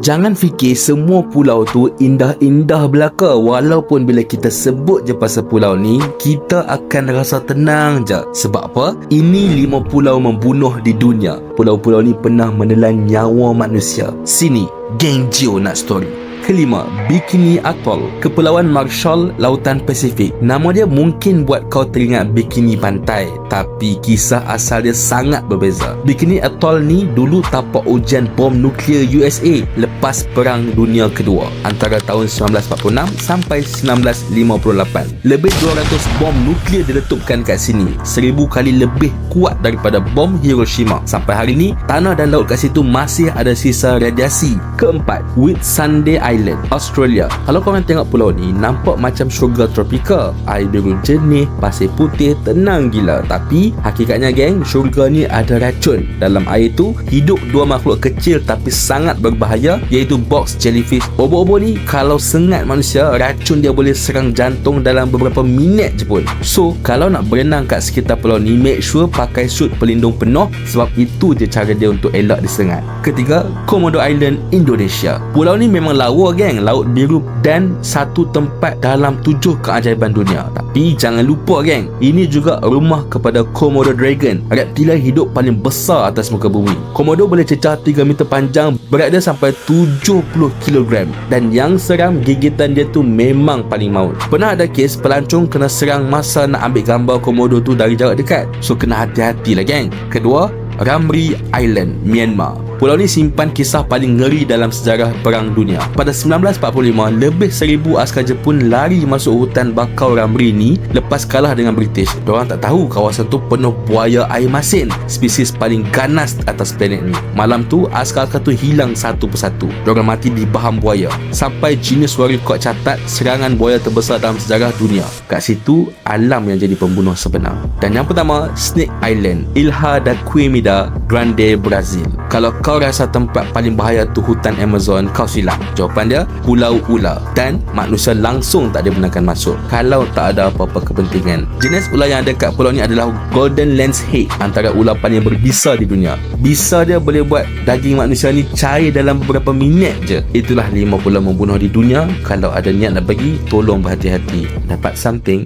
Jangan fikir semua pulau tu indah-indah belaka. Walaupun bila kita sebut je pasal pulau ni Kita akan rasa tenang je. Sebab apa? Ini lima pulau membunuh di dunia. Pulau-pulau ni pernah menelan nyawa manusia. Sini, geng Gio nak story Kelima, Bikini Atoll, Kepulauan Marshall, Lautan Pasifik. Nama dia mungkin buat kau teringat bikini pantai, tapi kisah asal dia sangat berbeza. Bikini Atoll ni dulu tapak ujian bom nuklear USA lepas Perang Dunia Kedua antara tahun 1946 sampai 1958. Lebih 200 bom nuklear diletupkan kat sini, seribu kali lebih kuat daripada bom Hiroshima. Sampai hari ni, tanah dan laut kat situ masih ada sisa radiasi. Keempat, Whitsunday Island, Australia. Kalau korang tengok pulau ni, nampak macam syurga tropika. Air biru jernih, pasir putih, tenang gila. Tapi, hakikatnya geng, syurga ni ada racun. Dalam air tu, hidup dua makhluk kecil tapi sangat berbahaya, iaitu box jellyfish. Obo-obo ni, kalau sengat manusia, racun dia boleh serang jantung dalam beberapa minit je pun. So, kalau nak berenang kat sekitar pulau ni, make sure pakai suit pelindung penuh sebab itu je cara dia untuk elak disengat. Ketiga, Komodo Island, Indonesia. Pulau ni memang lawa Lawa geng Laut biru dan satu tempat dalam tujuh keajaiban dunia. Tapi jangan lupa geng Ini juga rumah kepada Komodo Dragon Reptilian hidup paling besar atas muka bumi. Komodo boleh cecah 3 meter panjang Berat dia sampai 70 kg Dan yang seram gigitan dia tu memang paling maut. Pernah ada kes pelancong kena serang masa nak ambil gambar Komodo tu dari jarak dekat? So kena hati-hati lah geng. Kedua Ramri Island, Myanmar Pulau ni simpan kisah paling ngeri dalam sejarah Perang Dunia. Pada 1945, lebih seribu askar Jepun lari masuk hutan bakau Ramri ni lepas kalah dengan British. Diorang tak tahu kawasan tu penuh buaya air masin, spesies paling ganas atas planet ni. Malam tu, askar-askar tu hilang satu persatu. Diorang mati di baham buaya. Sampai Guinness World Record catat serangan buaya terbesar dalam sejarah dunia. Kat situ, alam yang jadi pembunuh sebenar. Dan yang pertama, Snake Island, Ilha da Quimida, Grande, Brazil. Kalau kau rasa tempat paling bahaya tu hutan Amazon, kau silap. Jawapan dia, Pulau Ular. Dan manusia langsung tak dibenarkan masuk. Kalau tak ada apa-apa kepentingan. Jenis ular yang ada kat pulau ni adalah Golden Lens Head. Antara ular paling berbisa di dunia. Bisa dia boleh buat daging manusia ni cair dalam beberapa minit je. Itulah lima pulau membunuh di dunia. Kalau ada niat nak pergi, tolong berhati-hati. Dapat something